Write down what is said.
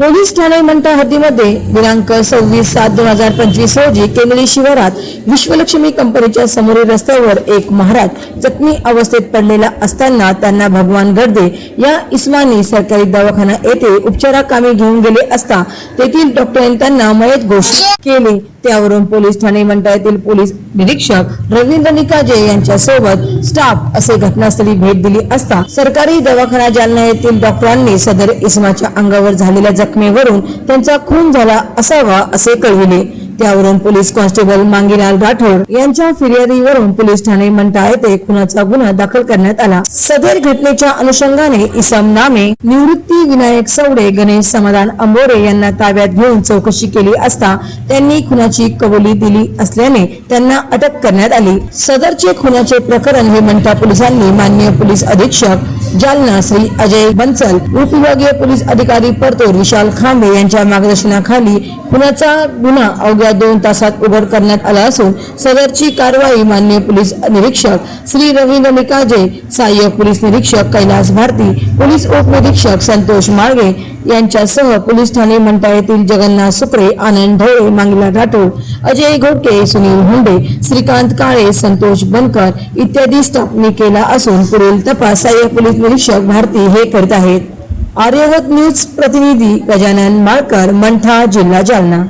Police Thane Mantha हद्दीमध्ये दिनांक सव्वीस सात दोन हजार पंचवीस रोजी केंद्रीय शिवारात विश्वलक्ष्मी कंपनीच्या समोरील रस्त्यावर एक महाराज जखमी अवस्थेत पडलेला असताना त्यांना भगवान गर्दे या इस्मानी सरकारी दवाखाना येथे उपचाराकामी घेऊन गेले असता तेथील डॉक्टरांनी त्यांना मयत घोषित केले. त्यावरून पोलीस ठाणे मंडळातील येथील पोलीस निरीक्षक रवींद्र निकाजे यांच्या सोबत स्टाफ असे घटनास्थळी भेट दिली असता सरकारी दवाखाना जालना येथील डॉक्टरांनी सदर इसमाच्या अंगावर झालेल्या जखमेवरून त्यांचा खून झाला असावा असे कळविले. त्यावरून पोलीस कॉन्स्टेबल मांगीलाल राठोड यांच्या फिर्यादीवरून पोलीस ठाणे मंठा येथे खुनाचा गुन्हा दाखल करण्यात आला. सदर घटनेच्या अनुषंगाने इसम नामे निवृत्ती विनायक सवडे गणेश समाधान अंबोरे यांना ताब्यात घेऊन चौकशी केली असता त्यांनी खुनाची कबुली दिली असल्याने त्यांना अटक करण्यात आली. सदरचे खुनाचे प्रकरण हे मंठा पोलिसांनी मान्य पोलीस अधीक्षक जालना श्री अजय बंसल उपविभागीय पोलीस अधिकारी परतूर विशाल खांबे यांच्या मार्गदर्शनाखाली खुनाचा गुन्हा अवघ्या दोन तासात उघड करण्यात आला असून सदरची कारवाई मान्य पोलीस निरीक्षक श्री रवींद्र निकाजे सहाय्यक पोलीस निरीक्षक कैलास भारती पोलीस उपनिरीक्षक संतोष माळगे यांच्यासह पोलीस ठाणे मंठा येथील जगन्नाथ सुक्रे आनंद ढवळे मांगला राठोड अजय घोटके सुनील हुंडे श्रीकांत काळे संतोष बनकर इत्यादी स्थापने केला असून पुढील तपास सहाय्यक पोलीस निरीक्षक भारती हे करत आहेत. आर्यवत न्यूज प्रतिनिधी गजानन माळकर मंठा जिल्हा जालना.